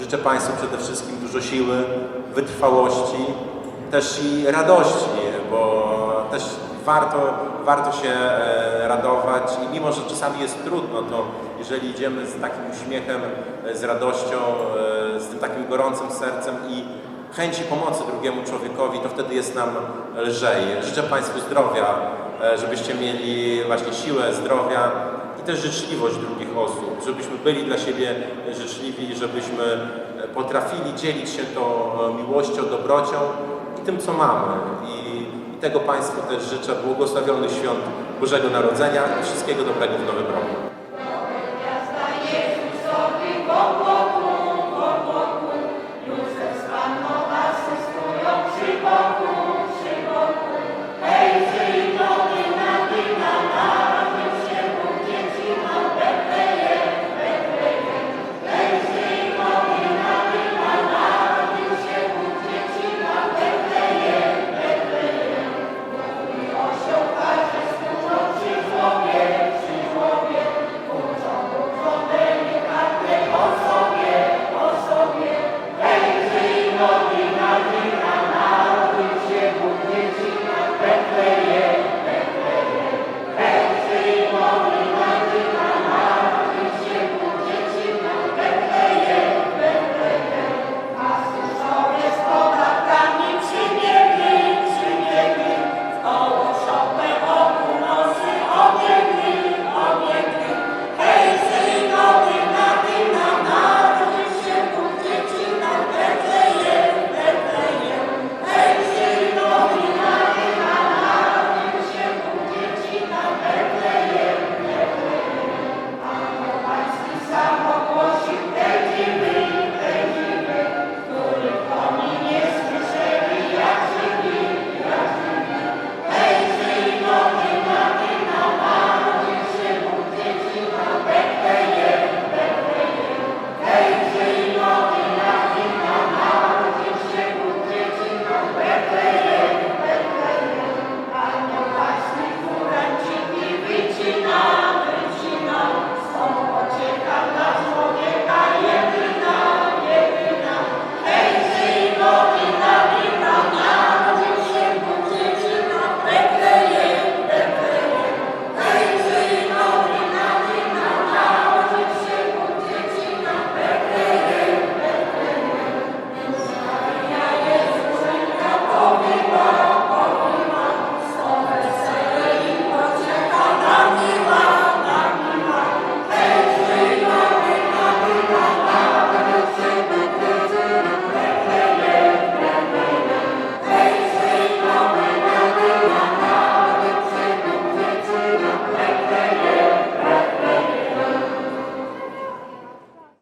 Życzę Państwu przede wszystkim dużo siły, wytrwałości, też i radości, bo też warto, warto się e, radować i mimo, że czasami jest trudno, to jeżeli idziemy z takim uśmiechem, e, z radością, e, z tym takim gorącym sercem i chęci pomocy drugiemu człowiekowi, to wtedy jest nam lżej. Życzę Państwu zdrowia, żebyście mieli właśnie siłę, zdrowia i też życzliwość drugich osób, żebyśmy byli dla siebie życzliwi, żebyśmy potrafili dzielić się tą e, miłością, dobrocią i tym, co mamy. I, i tego Państwu też życzę błogosławionych świąt Bożego Narodzenia i wszystkiego dobrego w Nowym Roku.